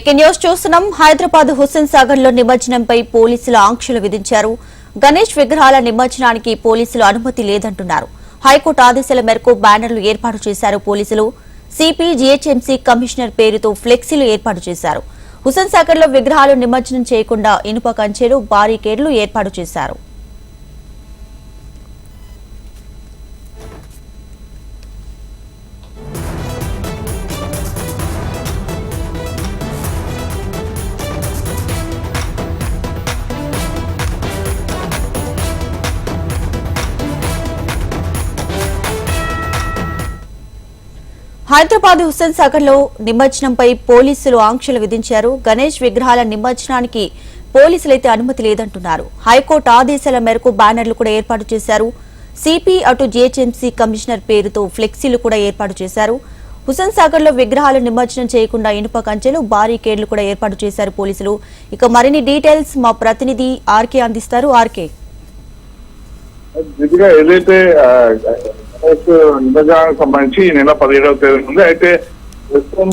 Breaking news చూస్తున్నాం. హైదరాబాద్ హుస్సేన్ సాగర్లో నిమజ్జనంపై పోలీసులు ఆంక్షలు విధించారు. గణేష్ విగ్రహాల నిమజ్జనానికి పోలీసులు అనుమతి లేదంటున్నారు. హైకోర్టు ఆదేశాల మేరకు బ్యానర్లు ఏర్పాటు చేశారు పోలీసులు. సిపి జీహెచ్ఎంసీ కమిషనర్ పేరుతో ఫ్లెక్సీలు ఏర్పాటు చేశారు. హుస్సేన్ సాగర్లో విగ్రహాలు నిమజ్జనం చేయకుండా ఇనుప కంచెలు బారికేడ్లు ఏర్పాటు చేశారు. హైదరాబాద్ హుస్సేన్ సాగర్లో నిమజ్జనంపై పోలీసులు ఆంక్షలు విధించారు. గణేష్ విగ్రహాల నిమజ్జనానికి పోలీసులైతే అనుమతి లేదంటున్నారు. హైకోర్టు ఆదేశాల మేరకు బ్యానర్లు కూడా ఏర్పాటు చేశారు. సిపి అటు జీహెచ్ఎంసీ కమిషనర్ పేరుతో ఫ్లెక్సీలు కూడా ఏర్పాటు చేశారు. హుస్సేన్ సాగర్లో విగ్రహాలు నిమజ్జనం చేయకుండా ఇనుప కంచెలు బారీకేడ్లు కూడా ఏర్పాటు చేశారు పోలీసులు. ఇక మరిన్ని డీటెయిల్స్ మా ప్రతినిధి ఆర్కే అందిస్తారు. ఆర్కే. ఏదైతే నిమజ్జనానికి సంబంధించి ఈ నెల పదిహేడవ తేదీ ఉంది అయితే ప్రస్తుతం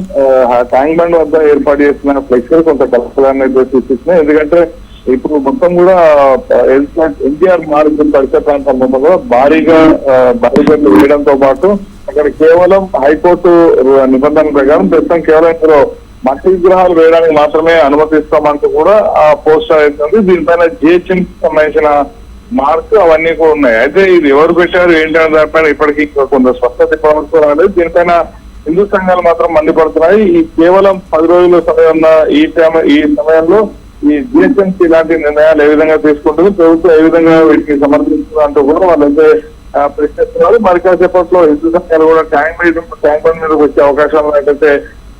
ట్యాంక్ బండ్ వద్ద ఏర్పాటు చేసిన ఫ్లెక్సీలు కొంత కలపడాన్ని అయితే సూచిస్తున్నాయి ఎందుకంటే ఇప్పుడు మొత్తం కూడా ఎన్టీఆర్ మార్గం పరిసర ప్రాంతం మొత్తం కూడా భారీగా ఆ, వేయడంతో పాటు అక్కడ కేవలం హైకోర్టు నిబంధనల ప్రకారం ప్రస్తుతం కేవలం ఇందులో మట్టి విగ్రహాలు వేయడానికి మాత్రమే అనుమతిస్తామంటూ కూడా ఆ పోస్టర్ అవుతుంది దీనిపైన జిహెచ్ఎం సంబంధించిన మార్క్ అవన్నీ కూడా ఉన్నాయి. అయితే ఇది ఎవరు పెట్టారు ఏంటి అనే దానిపైన ఇప్పటికీ కొంత స్పష్టత ఇప్పటివరకు రాలేదు. దీనిపైన హిందూ సంఘాలు మాత్రం మండిపడుతున్నాయి. ఈ కేవలం పది రోజుల సమయం ఈ టైం ఈ సమయంలో ఈ జిహెచ్ఎంసీ ఇలాంటి నిర్ణయాలు ఏ విధంగా తీసుకుంటుంది ప్రభుత్వం ఏ విధంగా వీటికి సమర్థిస్తుంది అంటూ కూడా వాళ్ళైతే ప్రశ్నిస్తున్నారు. మరి కాసేపట్లో హిందూ సంఘాలు కూడా ట్యాంక్ మీద ట్యాంక్ బండ్ మీదకి వచ్చే అవకాశాలు అయితే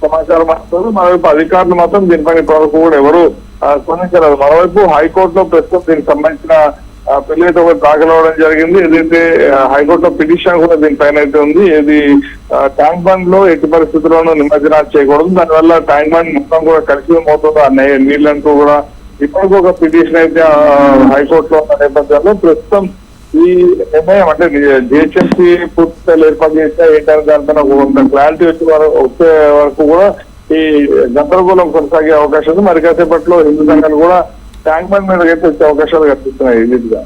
సమాచారం వస్తుంది మరోవైపు అధికారులు మాత్రం దీనిపైన ఇప్పటివరకు కూడా ఎవరు స్పందించలేదు. మరోవైపు హైకోర్టులో ప్రస్తుతం దీనికి సంబంధించిన పెళ్ళి అయితే ఒకటి దాఖలు అవ్వడం జరిగింది. ఏదైతే హైకోర్టులో పిటిషన్ కూడా దీనిపైన అయితే ఉంది ఇది ట్యాంక్ బండ్లో ఎట్టి పరిస్థితుల్లోనూ నిమజ్జనాలు చేయకూడదు. దానివల్ల ట్యాంక్ బండ్ మొత్తం కూడా కలిసి అవుతుంది ఆ నీ- నీళ్ళంటూ కూడా ఇప్పటికీ ఒక పిటిషన్ అయితే హైకోర్టులో ఉన్న నేపథ్యంలో ప్రస్తుతం ఈ నిర్ణయం అంటే జిహెచ్ఎంసీ పూర్తి స్థాయిలో ఏర్పాటు చేస్తే ఏంటనే దానిపైన కొంత క్లారిటీ వచ్చే వరకు వచ్చే వరకు కూడా ఈ గందరగోళం కొనసాగే అవకాశం ఉంది. మరి కాసేపట్లో హిందూ సంఘాలు కూడా ట్యాంక్ బండ్ మీద అయితే వచ్చే అవకాశాలు కనిపిస్తున్నాయి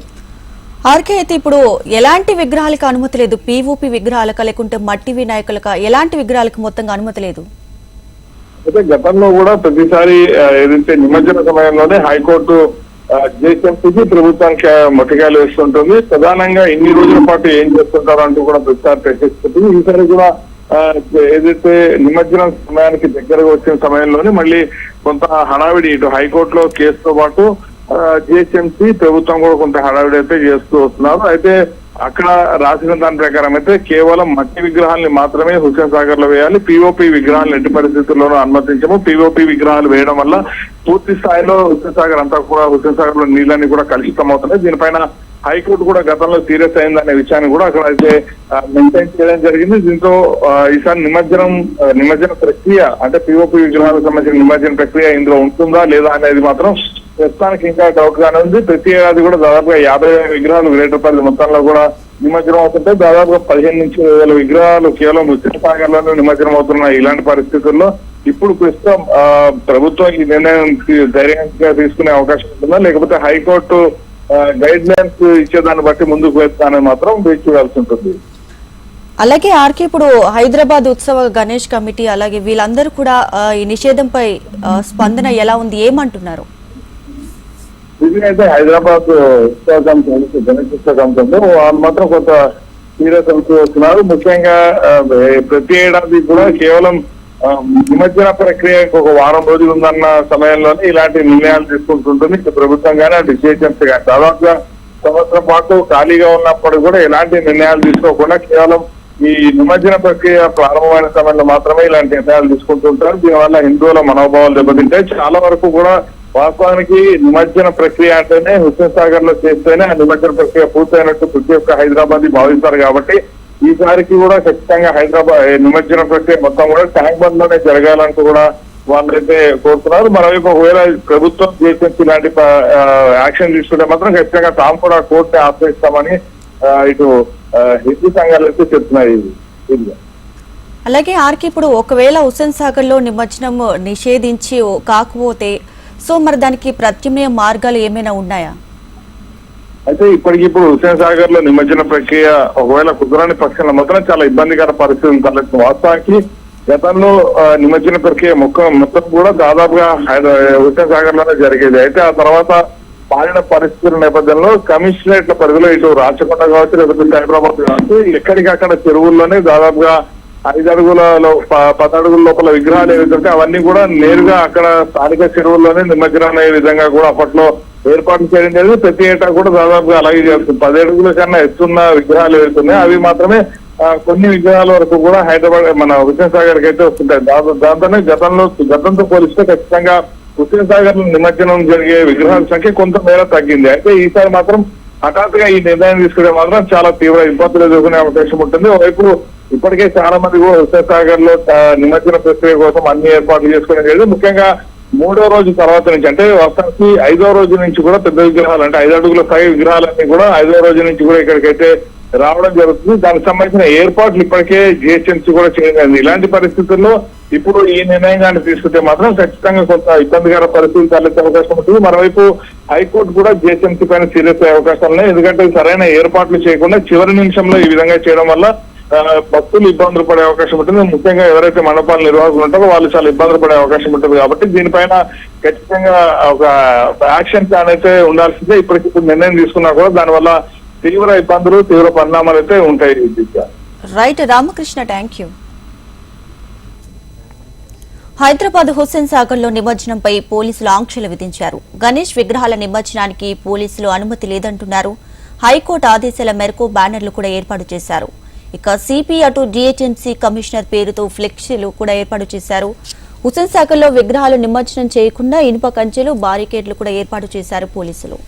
ఆర్కే అయితే ఇప్పుడు ఎలాంటి విగ్రహాలకు అనుమతి లేదు? పీవూపీ విగ్రహాలక లేకుంటే మట్టి వినాయకులక ఎలాంటి విగ్రహాలకు మొత్తంగా అనుమతి లేదు? అయితే గతంలో కూడా ప్రతిసారి ఏదైతే నిమజ్జన సమయంలోనే హైకోర్టు జేసీఎంసీకి ప్రభుత్వానికి మొట్టికాయలు వేస్తుంటుంది. ప్రధానంగా ఇన్ని రోజుల పాటు ఏం చేస్తుంటారు అంటూ కూడా ప్రతిసారి ప్రశ్నిస్తుంది. ఈసారి కూడా ఏదైతే నిమజ్జనం సమయానికి దగ్గరగా వచ్చిన సమయంలోనే మళ్ళీ కొంత హడావిడి ఇటు హైకోర్టులో కేసుతో పాటు జిహెచ్ఎంసీ ప్రభుత్వం కూడా కొంత హడావిడి అయితే చేస్తూ వస్తున్నారు. అయితే అక్కడ రాసిన దాని ప్రకారం అయితే కేవలం మట్టి విగ్రహాల్ని మాత్రమే హుస్సేన్ సాగర్లో వేయాలి పిఓపి విగ్రహాలను ఎట్టి పరిస్థితుల్లోనూ అనుమతించము. పిఓపి విగ్రహాలు వేయడం వల్ల పూర్తి స్థాయిలో హుస్సేన్ సాగర్ అంతా కూడా హుస్సేన్ సాగర్లో నీళ్ళని కూడా కలుషితమవుతున్నాయి. దీనిపైన హైకోర్టు కూడా గతంలో సీరియస్ అయిందనే విషయాన్ని కూడా అక్కడ అయితే మెయింటైన్ చేయడం జరిగింది. దీంతో ఈసారి నిమజ్జనం నిమజ్జన ప్రక్రియ అంటే పిఓపి విగ్రహాలకు సంబంధించిన నిమజ్జన ప్రక్రియ ఇందులో ఉంటుందా లేదా అనేది మాత్రం ప్రస్తుతానికి ఇంకా డౌట్ గానే ఉంది. ప్రతి ఏడాది కూడా దాదాపుగా యాభై వేల విగ్రహాలు గ్రేటర్ పరిధి మొత్తంలో కూడా నిమజ్జనం అవుతుంటే దాదాపుగా పదిహేను నుంచి ఇరవై వేల విగ్రహాలు కేవలం ఉచిత నిమజ్జనం అవుతున్నాయి ఇలాంటి పరిస్థితుల్లో. ఇప్పుడు ప్రస్తుతం ఆ, ప్రభుత్వం ఈ నిర్ణయం ధైర్యంగా తీసుకునే అవకాశం ఉంటుందా? లేకపోతే హైకోర్టు గైడ్ లైన్స్ ఇచ్చేదాన్ని బట్టి ముందుకు వెళ్తానని మాత్రం వేచి చూడాల్సి ఉంటుంది. అలాగే ఆర్కే ఇప్పుడు హైదరాబాద్ ఉత్సవ గణేష్ కమిటీ అలాగే వీళ్ళందరూ కూడా ఈ నిషేధంపై స్పందన ఎలా ఉంది? ఏమంటున్నారు? ఇది అయితే హైదరాబాద్ ఇన్స్టాగ్రామ్ కమిటీ గణేష్ వాళ్ళు మాత్రం కొంత సీరియస్ అవుతూ వస్తున్నారు. ముఖ్యంగా ప్రతి ఏడాది కూడా కేవలం నిమజ్జన ప్రక్రియకు ఒక వారం రోజులు ఉందన్న సమయంలోనే ఇలాంటి నిర్ణయాలు తీసుకుంటుంటుంది. ప్రభుత్వం కానీ అటు జిహెచ్ఎంసీ కానీ దాదాపుగా సంవత్సరం పాటు ఖాళీగా ఉన్నప్పుడు కూడా ఎలాంటి నిర్ణయాలు తీసుకోకుండా కేవలం ఈ నిమజ్జన ప్రక్రియ ప్రారంభమైన సమయంలో మాత్రమే ఇలాంటి నిర్ణయాలు తీసుకుంటుంటారు. దీనివల్ల హిందువుల మనోభావాలు దెబ్బతింటాయి. చాలా వరకు కూడా వాస్తవానికి నిమజ్జన ప్రక్రియ అంటేనే హుస్సేన్ సాగర్లో చేస్తేనే ఆ నిమజ్జన ప్రక్రియ పూర్తయినట్టు ప్రతి ఒక్క హైదరాబాద్ భావిస్తారు కాబట్టి ఈసారికి కూడా ఖచ్చితంగా హైదరాబాద్ నిమజ్జన ప్రక్రియ మొత్తం కూడా ట్యాంక్ బండ్లోనే జరగాలంటూ కూడా వాళ్ళైతే కోరుతున్నారు మరోవైపు ఒకవేళ ప్రభుత్వం చేసేసి ఇలాంటి యాక్షన్ తీసుకుంటే మాత్రం ఖచ్చితంగా తాము కూడా కోర్టు ఆశ్రయిస్తామని ఇటు హిందీ సంఘాలు అయితే చెప్తున్నాయి ఇది. అలాగే ఆర్కి ఇప్పుడు ఒకవేళ హుస్సేన్ సాగర్లో నిమజ్జనం నిషేధించి కాకపోతే సో మరి దానికి ప్రత్యామ్నాయ మార్గాలు ఏమైనా ఉన్నాయా? అయితే ఇప్పటికిప్పుడు హుసేన్ సాగర్లో నిమజ్జన ప్రక్రియ ఒకవేళ కుదరని పక్షంలో మాత్రం చాలా ఇబ్బందికర పరిస్థితులు తలెత్తుంది. వాస్తవానికి గతంలో నిమజ్జన ప్రక్రియ మొక్క మొత్తం కూడా దాదాపుగా హుసేన్ సాగర్లోనే జరిగేది. అయితే ఆ తర్వాత మారిన పరిస్థితుల నేపథ్యంలో కమిషనరేట్ల పరిధిలో ఇటు రాచకొండ కావచ్చు లేకపోతే హైదరాబాద్ కావచ్చు ఎక్కడికక్కడ చెరువుల్లోనే దాదాపుగా ఐదు అడుగుల ప- పది అడుగుల లోపల విగ్రహాలు ఏవైతే అవన్నీ కూడా నేరుగా అక్కడ స్థానిక చెరువుల్లోనే నిమజ్జనం అయ్యే విధంగా కూడా అప్పట్లో ఏర్పాటు చేయడం జరిగింది. ప్రతి ఏటా కూడా దాదాపుగా అలాగే చేస్తుంది. పది అడుగుల కన్నా ఎత్తున్న విగ్రహాలు ఏవైతున్నాయి అవి మాత్రమే కొన్ని విగ్రహాల వరకు కూడా హైదరాబాద్ మన హుస్సేన్ సాగర్కి అయితే వస్తుంటాయి. దా- దాంతోనే గతంలో గతంతో పోలిస్తే ఖచ్చితంగా హుస్సేన్ సాగర్ నిమజ్జనం జరిగే విగ్రహాల సంఖ్య కొంత మేర తగ్గింది. అయితే ఈసారి మాత్రం హఠాత్తుగా ఈ నిర్ణయం తీసుకునే మాత్రం చాలా తీవ్ర ఇబ్బందులు ఎదుర్కొనే అవకాశం ఉంటుంది. ఒకవైపు ఇప్పటికే చాలా మంది కూడా హుస్సేన్లో నిమజ్జన ప్రక్రియ కోసం అన్ని ఏర్పాట్లు చేసుకునే లేదు ముఖ్యంగా మూడో రోజు తర్వాత నుంచి అంటే వర్షానికి ఐదో రోజు నుంచి కూడా పెద్ద విగ్రహాలు అంటే ఐదు అడుగుల పై విగ్రహాలన్నీ కూడా ఐదో రోజు నుంచి కూడా ఇక్కడికైతే రావడం జరుగుతుంది. దానికి సంబంధించిన ఏర్పాట్లు ఇప్పటికే జిహెచ్ఎంసీ కూడా చేయలేదు. ఇలాంటి పరిస్థితుల్లో ఇప్పుడు ఈ నిర్ణయాన్ని తీసుకుంటే మాత్రం ఖచ్చితంగా కొంత ఇబ్బందికర పరిస్థితులు తలెత్తే అవకాశం ఉంటుంది. మరోవైపు హైకోర్టు కూడా జిహెచ్ఎంసీ పైన సీరియస్ అయ్యే అవకాశాలు ఉన్నాయి. ఎందుకంటే సరైన ఏర్పాట్లు చేయకుండా చివరి నిమిషంలో ఈ విధంగా చేయడం వల్ల భక్తులు ఇబ్బందులు పడే అవకాశం ఉంటుంది. ముఖ్యంగా ఎవరైతే మండపాల నిర్వాహకులు ఉంటారో వాళ్ళు చాలా ఇబ్బందులు పడే అవకాశం ఉంటుంది కాబట్టి దీనిపైన ఖచ్చితంగా ఒక యాక్షన్ ప్లాన్ అయితే ఉండాల్సిందే. ఇప్పటికి నిర్ణయం తీసుకున్నా కూడా దానివల్ల తీవ్ర ఇబ్బందులు తీవ్ర పరిణామాలు అయితే ఉంటాయి right Ramakrishna thank you Hyderabad Hussain సాగర్లో నిమజ్జనంపై పోలీసులు ఆంక్షలు విధించారు. గణేష్ విగ్రహాల నిమజ్జనానికి పోలీసులు అనుమతి లేదంటున్నారు. హైకోర్టు ఆదేశాల మేరకు బ్యానర్లు కూడా ఏర్పాటు చేశారు. ఇక సిపి అటు డిహెచ్ఎంసీ కమిషనర్ పేరుతో ఫ్లెక్సీలు కూడా ఏర్పాటు చేశారు. హుస్సేన్ సాగర్లో విగ్రహాలు నిమజ్జనం చేయకుండా ఇనుప కంచెలు బారికేడ్లు కూడా ఏర్పాటు చేశారు పోలీసులు.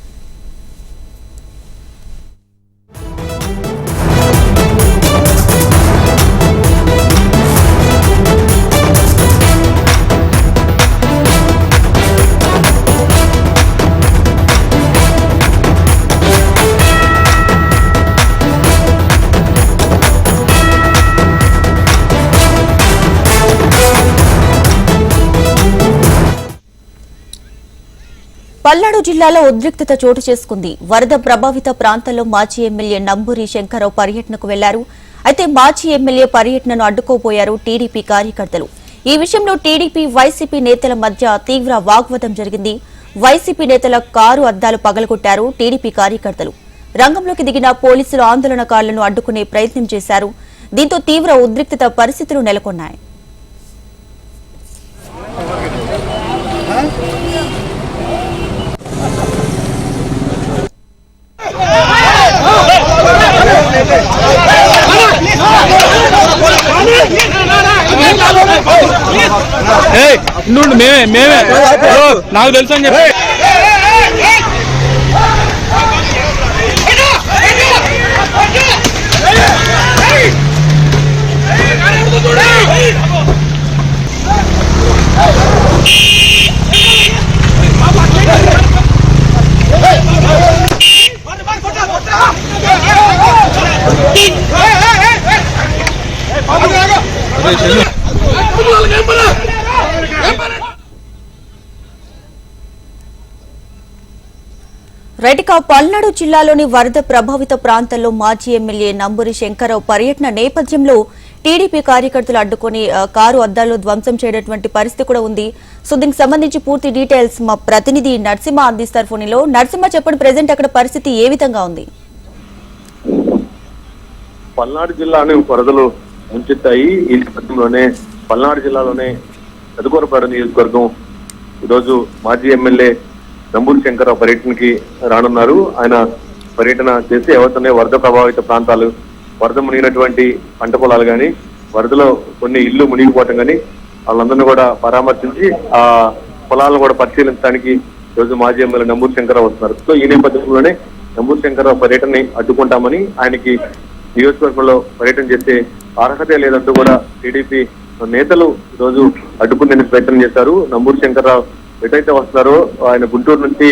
పల్నాడు జిల్లాలో ఉద్రిక్తత చోటు చేసుకుంది. వరద ప్రభావిత ప్రాంతాల్లో మాజీ ఎమ్మెల్యే నంబూరి శంకరరావు పర్యటనకు వెళ్ళారు. అయితే మాజీ ఎమ్మెల్యే పర్యటనను అడ్డుకోబోయారు టీడీపీ కార్యకర్తలు. ఈ విషయంలో టీడీపీ వైసీపీ నేతల మధ్య తీవ్ర వాగ్వాదం జరిగింది. వైసీపీ నేతల కారు అద్దాలు పగలగొట్టారు టీడీపీ కార్యకర్తలు. రంగంలోకి దిగిన పోలీసులు ఆందోళనకారులను అడ్డుకునే ప్రయత్నం చేశారు. దీంతో తీవ్ర ఉద్రిక్తత పరిస్థితులు నెలకొన్నాయి. నుండి మేమే మేమే. నాకు తెలుసు అని చెప్పి. రెటికా పల్నాడు జిల్లాలోని వరద ప్రభావిత ప్రాంతాల్లో మాజీ ఎమ్మెల్యే నంబూరి శంకరరావు పర్యటన నేపథ్యంలో టీడీపీ కార్యకర్తలు అడ్డుకొని కారు అద్దాలు ధ్వంసం చేయనటువంటి పరిస్థితి కూడా ఉంది. సో దీనికి సంబంధించి పూర్తి డీటెయిల్స్ మా ప్రతినిధి నరసింహ అందిస్తారు ఫోన్లో. నరసింహ చెప్పండి ప్రజెంట్ అక్కడ పరిస్థితి ఏ విధంగా ఉంది? పల్నాడు జిల్లాను వరదలు ముంచెత్తాయి. ఈ నేపథ్యంలోనే పల్నాడు జిల్లాలోనే పెదకూరపేట నియోజకవర్గం ఈరోజు మాజీ ఎమ్మెల్యే నంబూరి శంకరరావు పర్యటనకి రానున్నారు. ఆయన పర్యటన చేసి ఎవరితోనే వరద ప్రభావిత ప్రాంతాలు వరద మునిగినటువంటి పంట పొలాలు కానీ వరదలో కొన్ని ఇల్లు మునిగిపోవటం కానీ వాళ్ళందరినీ కూడా పరామర్శించి ఆ పొలాలను కూడా పరిశీలించడానికి ఈరోజు మాజీ ఎమ్మెల్యే నంబూరు శంకరరావు వస్తున్నారు. సో ఈ నేపథ్యంలోనే నంబూరి శంకరరావు పర్యటనని అడ్డుకుంటామని ఆయనకి నియోజకవర్గంలో పర్యటన చేసే అర్హత లేదంటూ కూడా టీడీపీ నేతలు ఈరోజు అడ్డుకునేందుకు ప్రయత్నం చేశారు. నంబూరు శంకర్రావు ఎటైతే వస్తున్నారో ఆయన గుంటూరు నుంచి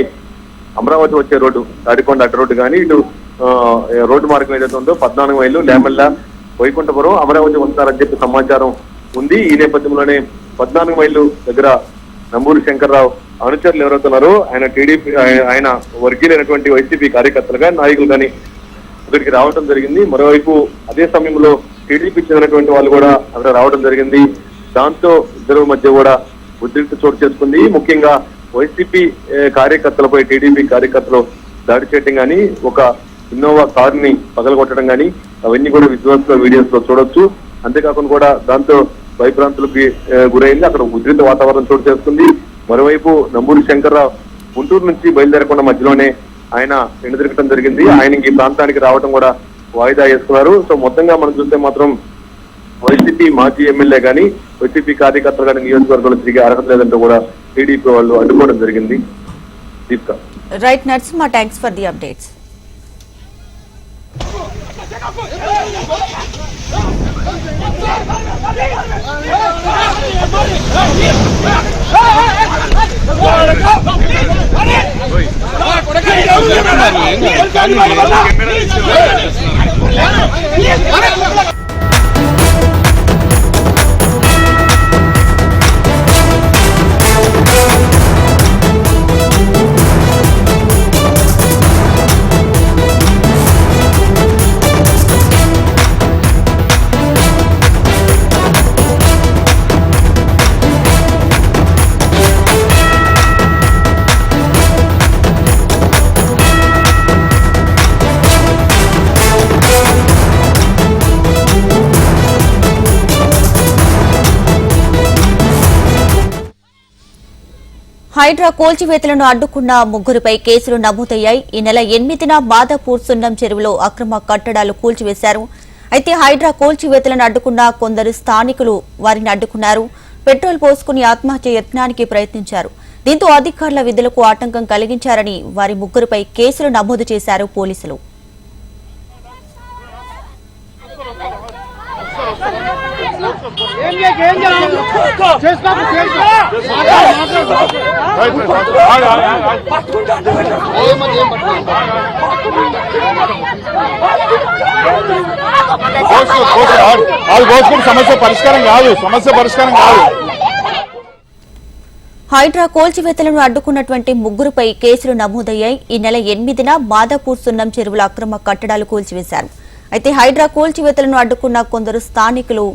అమరావతి వచ్చే రోడ్డు తాడికొండ అడ్డ రోడ్డు కానీ ఇటు రోడ్డు మార్గం ఏదైతే ఉందో పద్నాలుగు మైళ్ళు లేమల్ల వైకుంఠపురం అమరావతి వస్తారని చెప్పి సమాచారం ఉంది. ఈ నేపథ్యంలోనే పద్నాలుగు మైళ్ళు దగ్గర నంబూరి శంకర్రావు అనుచరులు ఎవరవుతున్నారో ఆయన టీడీపీ ఆయన వర్గీయులైనటువంటి వైసీపీ కార్యకర్తలు కానీ నాయకులు కానీ ఇక్కడికి రావడం జరిగింది. మరోవైపు అదే సమయంలో టీడీపీ చెందినటువంటి వాళ్ళు కూడా అక్కడ రావడం జరిగింది. దాంతో ఇద్దరు మధ్య కూడా ఉద్రిక్త చోటు చేసుకుంది. ముఖ్యంగా వైసీపీ కార్యకర్తలపై టీడీపీ కార్యకర్తలు దాడి చేయడం కానీ ఒక ఇన్నోవా కార్ని పగలగొట్టడం కానీ అవన్నీ కూడా విజువల్స్లో వీడియోస్లో చూడొచ్చు. అంతేకాకుండా కూడా దాంతో భయభ్రాంతులకి గురైంది. అక్కడ ఉద్రిక్త వాతావరణం చోటు చేసుకుంది. మరోవైపు నంబూరి శంకర్రావు గుంటూరు నుంచి బయలుదేరకుండా మధ్యలోనే ఆయన తిరగటం జరిగింది ఆయనకి ఈ ప్రాంతానికి రావడం కూడా వాయిదా వేసుకున్నారు సో మొత్తంగా మనం చూస్తే మాత్రం వైసీపీ మాజీ ఎమ్మెల్యే గాని వైసీపీ కార్యకర్తలు కానీ నియోజకవర్గంలో తిరిగే అర్హత లేదంటూ కూడా టీడీపీ వాళ్ళు అడ్డుకోవడం జరిగింది Deepika right Narasimha thanks for the updates camera HYDRAA కూల్చివేతలను అడ్డుకున్న ముగ్గురుపై కేసులు నమోదయ్యాయి. ఈ నెల ఎనిమిదిన మాదాపూర్ సున్నం చెరువులో అక్రమ కట్టడాలు కూల్చివేశారు. అయితే హైడ్రా కూల్చివేతలను అడ్డుకున్న కొందరు స్థానికులు వారిని అడ్డుకున్నారు. పెట్రోల్ పోసుకుని ఆత్మహత్య యత్నానికి ప్రయత్నించారు. దీంతో అధికారుల విధులకు ఆటంకం కలిగించారని వారి ముగ్గురుపై కేసులు నమోదు చేశారు పోలీసులు. కోసుకో, కోసుకో. కోసుకుంటే సమస్య పరిష్కారం కాదు సమస్య పరిష్కారం కాదు హైడ్రా కోల్చివేతలను అడ్డుకున్నటువంటి ముగ్గురుపై కేసులు నమోదయ్యాయి. ఈ నెల ఎనిమిదిన మాదాపూర్ సున్నం చెరువుల అక్రమ కట్టడాలు కూల్చివేశారు. అయితే హైడ్రా కూల్చివేతలను అడ్డుకున్న కొందరు స్థానికులు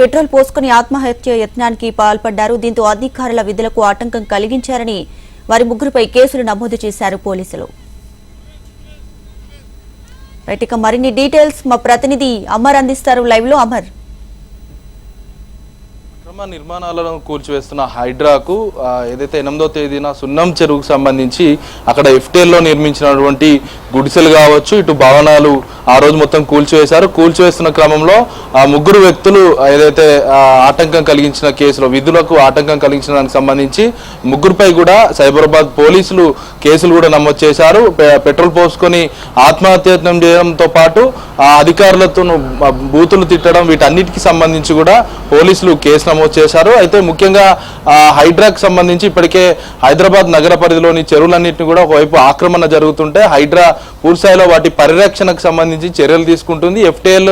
పెట్రోల్ పోసుకుని ఆత్మహత్య యత్నానికి పాల్పడ్డారు. దీంతో అధికారుల విధులకు ఆటంకం కలిగించారని వారి ముగ్గురుపై కేసులు నమోదు చేశారు పోలీసులు. రైట్ ఇక మరిన్ని డీటెయిల్స్ మా ప్రతినిధి అమర్ అందిస్తారు. లైవ్లో అమర్. అక్రమ నిర్మాణాలను కూల్చివేస్తున్న హైడ్రాకు ఏదైతే ఎనిమిదో తేదీన సున్నం చెరువుకు సంబంధించి అక్కడ ఎఫ్టీఎల్లో నిర్మించినటువంటి గుడిసెలు కావచ్చు ఇటు భవనాలు ఆ రోజు మొత్తం కూల్చివేశారు. కూల్చివేస్తున్న క్రమంలో ఆ ముగ్గురు వ్యక్తులు ఏదైతే ఆటంకం కలిగించిన కేసులో విధులకు ఆటంకం కలిగించిన దానికి సంబంధించి ముగ్గురుపై కూడా సైబరాబాద్ పోలీసులు కేసులు కూడా నమోదు చేశారు. పెట్రోల్ పోసుకొని ఆత్మహత్యత్నం చేయడంతో పాటు ఆ అధికారులతో బూతులు తిట్టడం వీటన్నిటికి సంబంధించి కూడా పోలీసులు కేసు నమోదు చేశారు అయితే ముఖ్యంగా ఆ, సంబంధించి ఇప్పటికే హైదరాబాద్ నగర పరిధిలోని చెరువులన్నింటినీ కూడా ఒకవైపు ఆక్రమణ జరుగుతుంటే హైడ్రా పూర్తిస్థాయిలో వాటి పరిరక్షణకు సంబంధించి చర్యలు తీసుకుంటుంది. ఎఫ్టీఎల్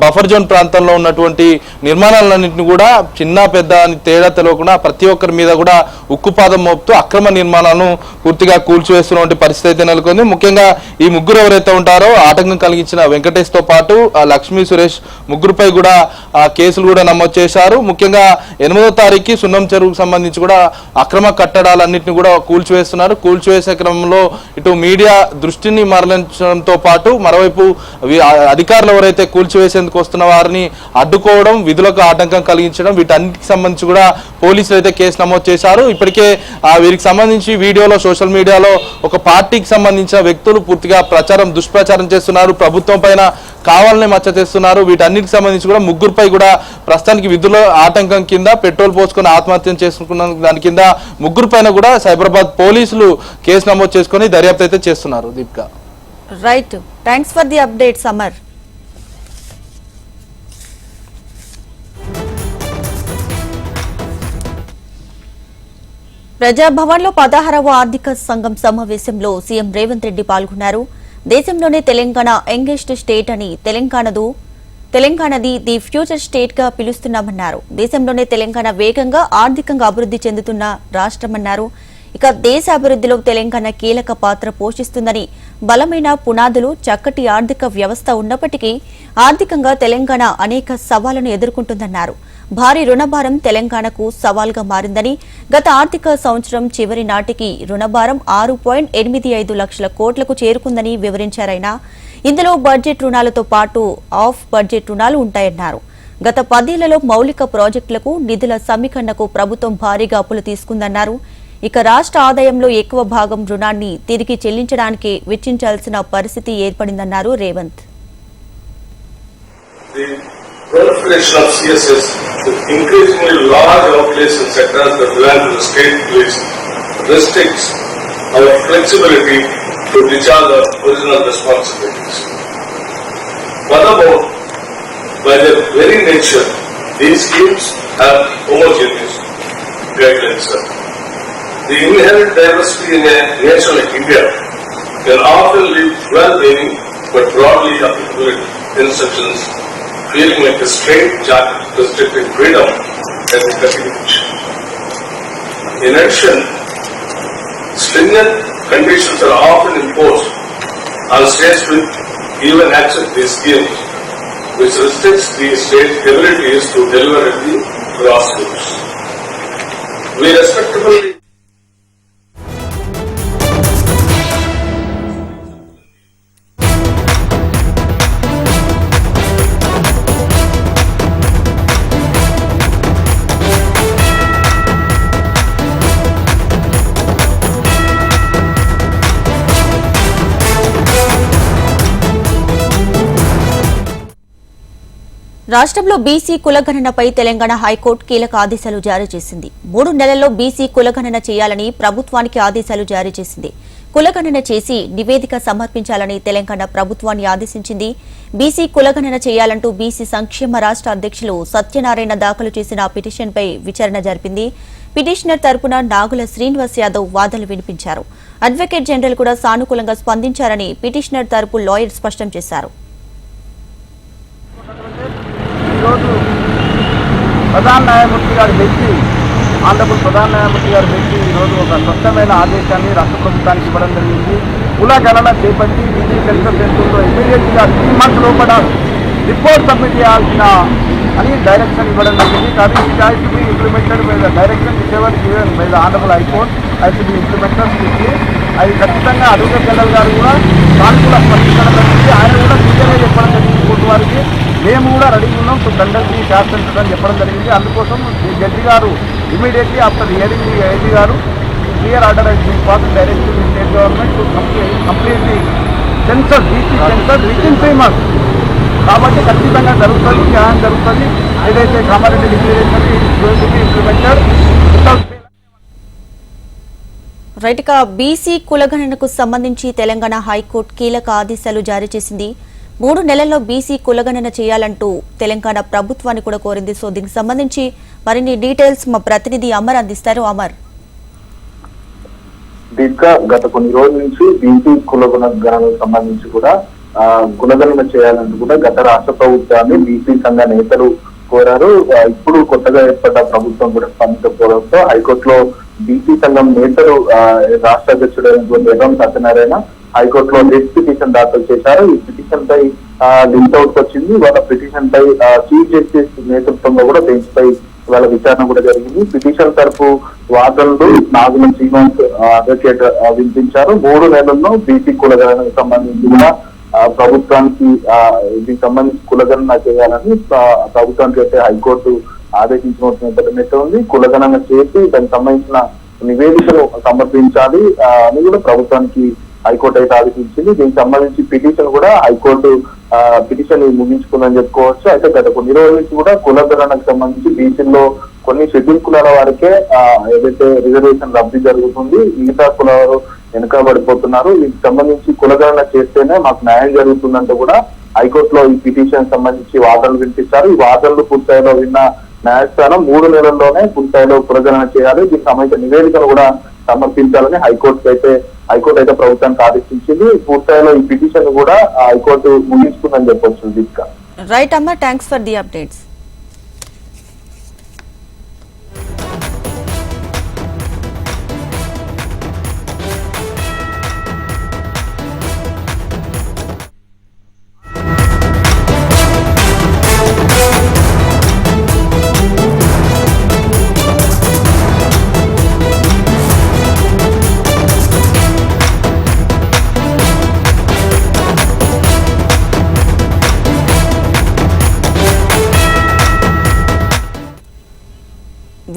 బఫర్ జోన్ ప్రాంతంలో ఉన్నటువంటి నిర్మాణాలన్నింటినీ కూడా చిన్న పెద్ద అని తేడా తెలియకుండా ప్రతి ఒక్కరి మీద కూడా ఉక్కుపాదం మోపుతూ అక్రమ నిర్మాణాలను పూర్తిగా కూల్చివేస్తున్నటువంటి పరిస్థితి అయితే నెలకొంది. ముఖ్యంగా ఈ ముగ్గురు ఎవరైతే ఉంటారో ఆటంకం కలిగించిన వెంకటేష్తో పాటు ఆ, లక్ష్మీ సురేష్ ముగ్గురుపై కూడా ఆ, కేసులు కూడా నమోదు చేశారు. ముఖ్యంగా ఎనిమిదో తారీఖు సున్నం చెరువుకు సంబంధించి కూడా అక్రమ కట్టడాలన్నింటినీ కూడా కూల్చివేస్తున్నారు. కూల్చివేసే క్రమంలో ఇటు మీడియా దృష్టిని మరలించడంతో పాటు మరోవైపు అధికారులు ఎవరైతే కూల్చివేసేందుకు వస్తున్న వారిని అడ్డుకోవడం విధులకు ఆటంకం కలిగించడం వీటన్నిటికి సంబంధించి కూడా పోలీసులు అయితే కేసు నమోదు చేశారు. ఇప్పటికే వీరికి సంబంధించి వీడియోలో సోషల్ మీడియాలో ఒక పార్టీకి సంబంధించిన వ్యక్తులు పూర్తిగా ప్రచారం దుష్ప్రచారం చేస్తున్నారు. ప్రభుత్వం పైన కావాలనే మచ్చ తెస్తున్నారు. వీటన్నిటికి సంబంధించి కూడా ముగ్గురుపై కూడా ప్రస్తుతానికి విధుల ఆటంకం కింద పెట్రోల్ పోసుకొని ఆత్మహత్య చేసుకున్న దాని కింద ముగ్గురు పైన కూడా సైబరాబాద్ పోలీసులు కేసు నమోదు చేసుకొని దర్యాప్తు అయితే చేస్తున్నారు Deepika. Right thanks for the update Samar ప్రజాభవన్లో పదహారవ ఆర్థిక సంఘం సమావేశంలో సీఎం రేవంత్ రెడ్డి పాల్గొన్నారు. దేశంలోనే తెలంగాణ యంగెస్ట్ స్టేట్ అని తెలంగాణదు తెలంగాణది ది ఫ్యూచర్ స్టేట్గా పిలుస్తున్నామన్నారు. దేశంలోనే తెలంగాణ వేగంగా ఆర్థికంగా అభివృద్ధి చెందుతున్న రాష్ట్రమన్నారు. ఇక దేశ అభివృద్ధిలో తెలంగాణ కీలక పాత్ర పోషిస్తుందని బలమైన పునాదులు చక్కటి ఆర్థిక వ్యవస్థ ఉన్నప్పటికీ ఆర్థికంగా తెలంగాణ అనేక సవాళ్ళను ఎదుర్కొంటుందన్నారు. భారీ రుణభారం తెలంగాణకు సవాల్గా మారిందని గత ఆర్థిక సంవత్సరం చివరి నాటికి రుణభారం ఆరు పాయింట్ ఎనిమిది ఐదు లక్షల కోట్లకు చేరుకుందని వివరించారాయన ఇందులో బడ్జెట్ రుణాలతో పాటు ఆఫ్ బడ్జెట్ రుణాలు ఉంటాయన్నారు. గత పదేళ్ళలో మౌలిక ప్రాజెక్టులకు నిధుల సమీకరణకు ప్రభుత్వం భారీగా అప్పులు తీసుకుందన్నారు. ఇక రాష్ట్ర ఆదాయంలో ఎక్కువ భాగం రుణాన్ని తిరిగి చెల్లించడానికి వెచ్చించాల్సిన పరిస్థితి ఏర్పడిందన్నారు Revanth proliferation of CSS with increasingly large outlays in sectors that belong to the state police restricts our flexibility to discharge our original responsibilities. Furthermore, by their very nature, these schemes have homogeneous guidelines. The inherent diversity in a nation like India can often leave well-meaning but broadly applicable instructions feeling like a straight jacket restricting freedom and investigation. In addition, stringent conditions are often imposed on states to even accept these schemes, which restricts the state's abilities to deliver at the grassroots. We respectably రాష్ట్రంలో BC కులగణనపై Telangana high court కీలక ఆదేశాలు జారీ చేసింది. మూడు నెలల్లో BC కులగణన చేయాలని ప్రభుత్వానికి ఆదేశాలు జారీ చేసింది. కులగణన చేసి నివేదిక సమర్పించాలని తెలంగాణ ప్రభుత్వాన్ని ఆదేశించింది. బీసీ కులగణన చేయాలంటూ బీసీ సంక్షేమ రాష్ట్ర అధ్యక్షులు సత్యనారాయణ దాఖలు చేసిన పిటిషన్పై విచారణ జరిపింది. పిటిషనర్ తరపున నాగుల శ్రీనివాస్ యాదవ్ వాదనలు వినిపించారు. అడ్వకేట్ జనరల్ కూడా సానుకూలంగా స్పందించారని పిటిషనర్ తరపు లాయర్ స్పష్టం చేశారు. ప్రధాన న్యాయమూర్తి గారు పెట్టి ఆంధ్రప్రదేశ్ ప్రధాన న్యాయమూర్తి గారు పెట్టి ఈరోజు ఒక స్పష్టమైన ఆదేశాన్ని రాష్ట్ర ప్రభుత్వానికి ఇవ్వడం జరిగింది. కులగణన చేపట్టి విజయ సెంట్రల్ సెంటర్లో ఇమీడియట్గా త్రీ మంత్ లోపల రిపోర్ట్ సబ్మిట్ చేయాల్సిన అని డైరెక్షన్ ఇవ్వడం జరిగింది. కానీ ఈ has to be implemented by the direction which given by the honourable high court has to be implemented strictly అది ఖచ్చితంగా అడ్వకేట్ జనరల్ గారు కూడా సానుకూల స్పందించడం జరిగింది. ఆయన కూడా క్లియర్గా చెప్పడం జరిగింది కోర్టు వారికి. మేము కూడా రెడీ ఉన్నాం. సో కండక్ట్ ది సెంటర్ అని చెప్పడం జరిగింది. అందుకోసం జడ్జి గారు immediately after hearing the IG గారు clear order has been direct state government completely census DC census within three months కాబట్టి ఖచ్చితంగా జరుగుతుంది న్యాయం జరుగుతుంది. ఏదైతే Kamareddy declaration implemented without BC కులగణనకు సంబంధించి తెలంగాణ హైకోర్టు కీలక ఆదేశాలు జారీ చేసింది. మూడు నెలల్లో బీసీ కులగణన చేయాలంటూ తెలంగాణ ప్రభుత్వాన్ని కూడా కోరింది. సో దీనికి సంబంధించి మరిన్ని డీటెయిల్స్ మా ప్రతినిధి అమర్ అందిస్తారు. అమర్. దీంట్లో గత కొన్ని రోజుల నుంచి బీసీ కులగణ గణనకు సంబంధించి కూడా కులగణన చేయాలని కూడా గత రాష్ట్ర ప్రభుత్వాన్ని బీసీ సంఘ నేతలు కోరారు. ఇప్పుడు కొత్తగా ఏర్పడ్డ ప్రభుత్వం కూడా స్పందించకపోవడంతో హైకోర్టులో బీసీ సంఘం నేతలు రాష్ట్ర అధ్యక్షుడైనటువంటి ఎర్రం సత్యనారాయణ హైకోర్టులో రిట్ పిటిషన్ దాఖలు చేశారు. ఈ పిటిషన్ పై లింక్ అవుట్ వచ్చింది. వాళ్ళ పిటిషన్ పై చీఫ్ జస్టిస్ నేతృత్వంలో కూడా బెంచ్ పై వాళ్ళ విచారణ కూడా జరిగింది. పిటిషన్ తరపు వాదనలు నాగుల శ్రీనివాస్ అడ్వకేట్ వినిపించారు. మూడు నెలల్లో బీసీ కులగణకు సంబంధించి కూడా ప్రభుత్వానికి దీనికి సంబంధించి కులగణన చేయాలని ప్రభుత్వానికి అయితే హైకోర్టు ఆదేశించిన నేపథ్యం ఉంది. కులగణన చేసి దానికి సంబంధించిన నివేదికను సమర్పించాలి అని కూడా ప్రభుత్వానికి హైకోర్టు అయితే ఆదేశించింది. దీనికి సంబంధించి పిటిషన్ కూడా హైకోర్టు పిటిషన్ ముగించుకుందని చెప్పుకోవచ్చు. అయితే గత కొన్ని రోజుల నుంచి కూడా కులధరణకు సంబంధించి బీసీల్లో కొన్ని షెడ్యూల్ కులాల వారికే ఏదైతే రిజర్వేషన్ లబ్ధి జరుగుతుంది మిగతా కులాలు వెనుకబడిపోతున్నారు. దీనికి సంబంధించి కులగణన చేస్తేనే మాకు న్యాయం జరుగుతుందంటే కూడా హైకోర్టులో ఈ పిటిషన్ సంబంధించి వాదనలు వినిపిస్తారు. ఈ వాదనలు పూర్తయిలో విన్న న్యాయస్థానం మూడు నెలల్లోనే పూర్తయిలో కులగణన చేయాలి. దీనికి సంబంధించిన నివేదికను కూడా సమర్పించాలని హైకోర్టు అయితే హైకోర్టు అయితే ప్రభుత్వానికి ఆదేశించింది. పూర్తయిలో ఈ పిటిషన్ కూడా హైకోర్టు ముగించుకుందని చెప్పొచ్చు దీపిక. రైట్ అమ్మా థ్యాంక్స్ ఫర్ ది అప్డేట్స్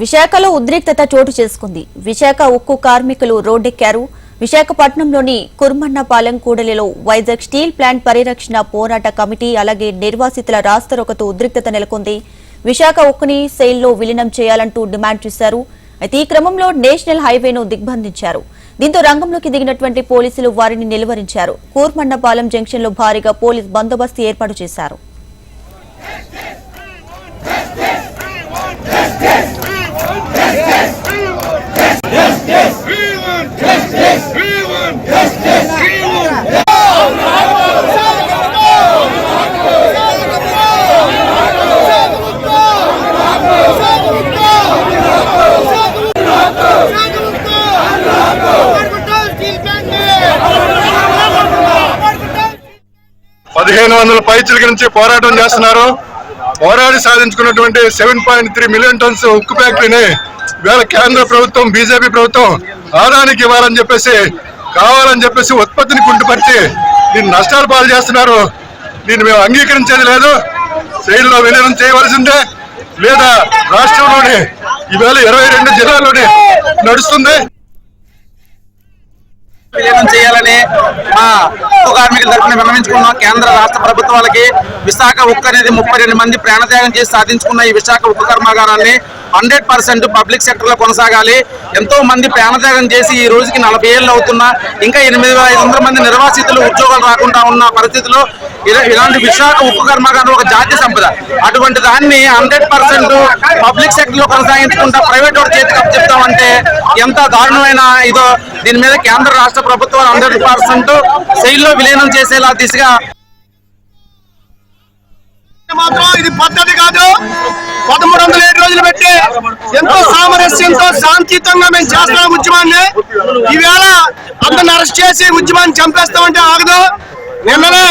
విశాఖలో ఉద్రిక్తత చోటు చేసుకుంది. విశాఖ ఉక్కు కార్మికులు రోడ్డెక్కారు. విశాఖపట్నంలోని కుర్మన్నపాలెం కూడలిలో వైజాగ్ స్టీల్ ప్లాంట్ పరిరక్షణ పోరాట కమిటీ అలాగే నిర్వాసితుల రాస్తరోకతో ఉద్రిక్తత నెలకొంది. విశాఖ ఉక్కుని సెయిల్లో విలీనం చేయాలంటూ డిమాండ్ చేశారు. అయితే ఈ క్రమంలో నేషనల్ హైవేను దిగ్బంధించారు. దీంతో రంగంలోకి దిగినటువంటి పోలీసులు వారిని నిలువరించారు. కూర్మన్నపాలెం జంక్షన్లో భారీగా పోలీస్ బందోబస్తు ఏర్పాటు చేశారు. పదిహేను వందల పైచిలకి నుంచి పోరాటం చేస్తున్నారు. పోరాడి సాధించుకున్నటువంటి seven point three million tons ఉక్కు ఫ్యాక్టరీని వేళ కేంద్ర ప్రభుత్వం బీజేపీ ప్రభుత్వం ఆదానికి ఇవ్వాలని చెప్పేసి కావాలని చెప్పేసి ఉత్పత్తిని కుంటుపరిచి దీన్ని నష్టాలు పాలు చేస్తున్నారు. దీన్ని మేము అంగీకరించేది లేదు. శైలిలో విలీనం చేయవలసిందే. లేదా రాష్ట్రంలోని ఈవేళ ఇరవై రెండు జిల్లాల్లోనే నడుస్తుంది. విలీనం చేయాలని మా ఉక్కు కార్మికుల తరఫున విన్నవించుకున్నాం కేంద్ర రాష్ట్ర ప్రభుత్వాలకి విశాఖ ఉక్కు అనేది ముప్పై మంది ప్రాణత్యాగం చేసి సాధించుకున్న ఈ విశాఖ ఉక్కు కర్మాగారాన్ని హండ్రెడ్ పర్సెంట్ పబ్లిక్ సెక్టర్లో కొనసాగాలి. ఎంతో మంది ప్రాణత్యాగం చేసి ఈ రోజుకి నలభై ఏళ్ళు అవుతున్నా ఇంకా ఎనిమిది వేల ఐదు వందల మంది నిర్వాసితులు ఉద్యోగాలు రాకుండా ఉన్న పరిస్థితిలో ఇలాంటి విశాఖ ఉక్కు కర్మాగారం ఒక జాతీయ సంపద. అటువంటి దాన్ని హండ్రెడ్ పర్సెంట్ పబ్లిక్ సెక్టర్లో కొనసాగించుకుంటా ప్రైవేట్ వాడు చేతికి చెప్తామంటే ఎంత దారుణమైన ఇదో. దీని మీద కేంద్ర రాష్ట్ర ప్రభుత్వాలు హండ్రెడ్ పర్సెంట్ శైలిలో విలీనం చేసేలా దిశగా మాత్రం ఇది పద్ధతి కాదు. పదమూడు వందల ఏడు రోజులు పెట్టి ఎంతో సామరస్యంతో శాంతియుతంగా మేము చేస్తున్నాం ఉద్యమాన్ని. ఈవేళ అందరిని అరెస్ట్ చేసి ఉద్యమాన్ని చంపేస్తామంటే ఆగదు. నిన్ననే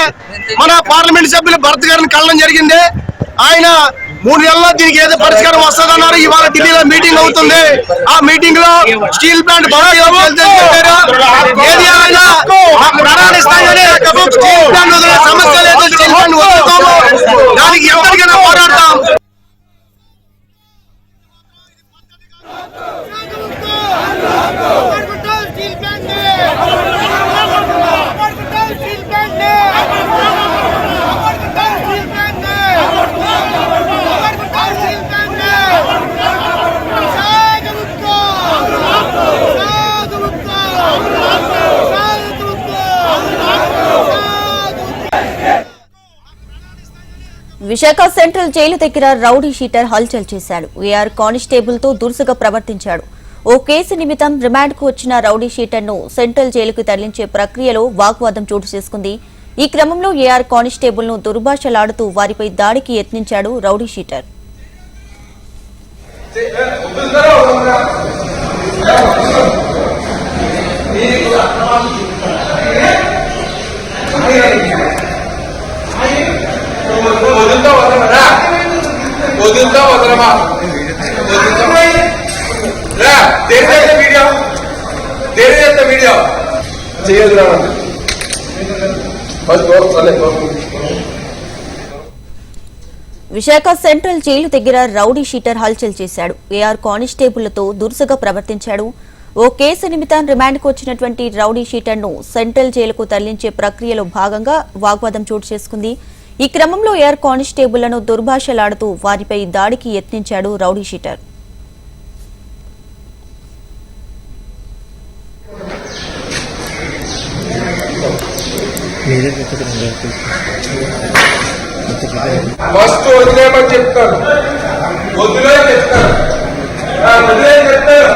మన పార్లమెంట్ సభ్యులు భరత్ గారిని కలడం జరిగింది. ఆయన మూడు నెలల్లో దీనికి ఏదో పరిష్కారం వస్తుందన్నారు. ఇవాళ ఢిల్లీలో మీటింగ్ అవుతుంది. ఆ మీటింగ్లో స్టీల్ ప్లాంట్ ఏది అయినా ప్లాంట్ సమస్య లేదు. స్టీల్ ప్లాంట్ వదులుతాము. దానికి ఎవరికైనా పోరాడతాం. విశాఖ సెంట్రల్ జైలు దగ్గర రౌడీ షీటర్ హల్చల్ చేశాడు. ఏఆర్ కానిస్టేబుల్తో దురుసుగా ప్రవర్తించాడు. ఓ కేసు నిమిత్తం రిమాండ్కు వచ్చిన రౌడీ షీటర్ను సెంట్రల్ జైలుకు తరలించే ప్రక్రియలో వాగ్వాదం చోటు చేసుకుంది. ఈ క్రమంలో ఏఆర్ కానిస్టేబుల్ను దుర్భాషలాడుతూ వారిపై దాడికి యత్నించాడు రౌడీ షీటర్. వదులుతా వదలమా? వీడియో? వీడియో? చేయదు విశాఖ సెంట్రల్ జైలు దగ్గర రౌడీ షీటర్ హల్చల్ చేశాడు. ఏఆర్ కానిస్టేబుళ్ళతో దురుసుగా ప్రవర్తించాడు. ఓ కేసు నిమిత్తం రిమాండ్కు వచ్చినటువంటి రౌడీ షీటర్ను సెంట్రల్ జైలుకు తరలించే ప్రక్రియలో భాగంగా వాగ్వాదం చోటు చేసుకుంది. ఈ క్రమంలో ఎయిర్ కానిస్టేబుల్లను దుర్భాషలాడుతూ వారిపై దాడికి యత్నించాడు రౌడీ షీటర్. ఫస్ట్ వదిలేమని చెప్తాను. వదిలే చెప్తాను. వదిలే చెప్తాను.